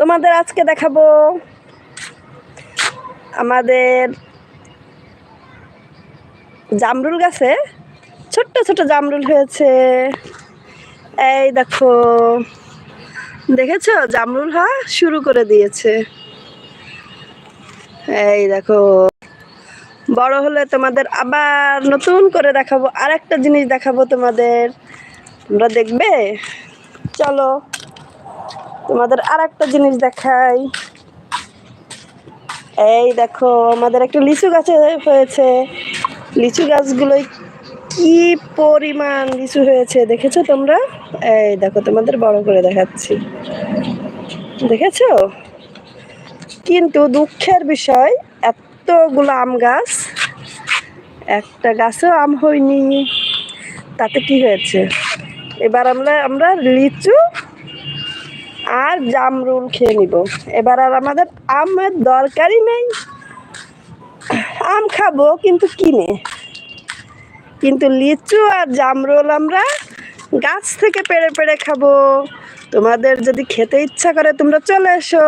তোমাদের আজকে দেখাবো আমাদের জামরুল গাছে ছোট্ট ছোট জামরুল হয়েছে। এই দেখো, দেখেছ? জামরুল হা শুরু করে দিয়েছে। এই দেখো, বড় হলে তোমাদের আবার নতুন করে দেখাবো আর একটা জিনিস দেখাবো তোমাদের। তোমরা দেখবে? চলো। তোমাদের আর একটা জিনিস দেখাই। এই দেখো, আমাদের একটা লিচু গাছে হয়েছে। লিচু গাছগুলোই কি পরিমাণ লিচু হয়েছে দেখেছ তোমরা? এই দেখো, তোমাদের বড় করে দেখাচ্ছি। দেখেছ? কিন্তু দুঃখের বিষয়, এতগুলো আম গাছ, একটা গাছেও আম হয়নি। তাতে কি হয়েছে? এবার আমরা আমরা লিচু আর জামরুল খেয়ে নিব। এবার আর আমাদের আমের দরকারই নেই। আম খাব কিন্তু কিনে। কিন্তু লিচু আর জামরুল আমরা গাছ থেকে পেড়ে পেড়ে খাব। তোমাদের যদি খেতে ইচ্ছা করে তোমরা চলে এসো।